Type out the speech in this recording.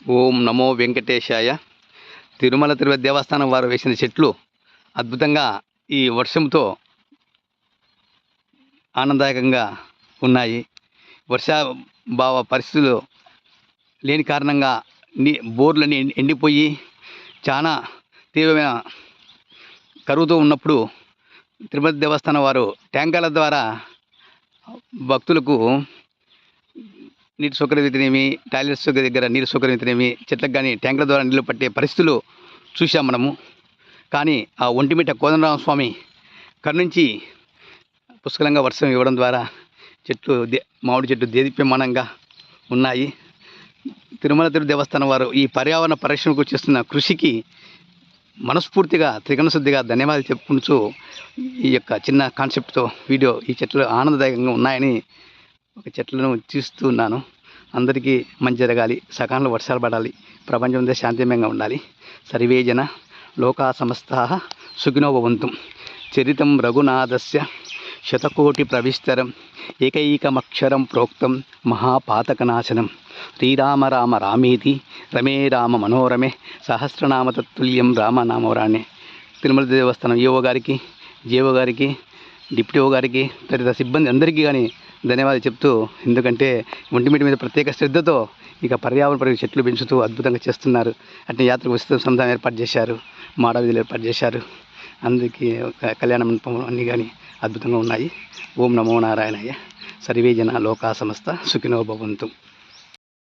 ఓం నమో వెంకటేశాయ. తిరుమల తిరుపతి దేవస్థానం వారు వేసిన చెట్లు అద్భుతంగా ఈ వర్షంతో ఆనందదాయకంగా ఉన్నాయి. వర్షాభావ పరిస్థితులు లేని కారణంగా నీ బోర్లన్నీ ఎండిపోయి చాలా తీవ్రమైన కరువుతో ఉన్నప్పుడు తిరుపతి దేవస్థానం వారు ట్యాంకర్ల ద్వారా భక్తులకు నీటి సౌకర్యం అయితేనేమి దగ్గర నీరు సౌకర్యం చెట్లకు కానీ ట్యాంకుల ద్వారా నీళ్ళు పట్టే పరిస్థితులు చూసాం మనము. కానీ ఆ ఒంటిమిట కోదండరామస్వామి స్వామి పుష్కలంగా వర్షం ఇవ్వడం ద్వారా చెట్లు దే మామిడి చెట్లు దేదీప్యమానంగా ఉన్నాయి. తిరుమల తిరు దేవస్థానం వారు ఈ పర్యావరణ పరిరక్షణకు చేస్తున్న కృషికి మనస్ఫూర్తిగా త్రికరణ శుద్ధిగా ధన్యవాదాలు చెప్పుకుంటూ ఈ యొక్క చిన్న కాన్సెప్ట్తో వీడియో ఈ చెట్లు ఆనందదాయకంగా ఉన్నాయని ఒక చెట్లను ఉన్నాను. అందరికీ మంచి జరగాలి. సకాలంలో వర్షాలు పడాలి. ప్రపంచం అంతా శాంతిమయంగా ఉండాలి. సర్వేజన లోకా సమస్త సుఖినోభవంతం చరితం రఘునాథస్య శతకోటి ప్రవిస్తరం. ఏకైకమక్షరం ప్రోక్తం మహాపాతకనాశనం. శ్రీరామ రామ రామేతి. రమే రామ మనోరమే. సహస్రనామ తత్తుల్యం రామనామవరాణే. తిరుమల దేవస్థానం ఈఓ గారికి జేఓ గారికి డిప్యూటీ ఓ గారికి తదితర సిబ్బంది అందరికీ కానీ ధన్యవాదాలు చెప్తూ ఎందుకంటే ఒంటిమిటి మీద ప్రత్యేక శ్రద్ధతో ఇక పర్యావరణ పరిరక్షణ చెట్లు పెంచుతూ అద్భుతంగా చేస్తున్నారు. అంటే యాత్రకు ఉచిత సముదాయం ఏర్పాటు చేశారు. మాడవీధులు ఏర్పాటు చేశారు. అందుకే ఒక కళ్యాణ మండపం అన్నీ కానీ అద్భుతంగా ఉన్నాయి. ఓం నమో నారాయణయ్య సర్వే జన లోకా సమస్త సుఖినో భవంతు.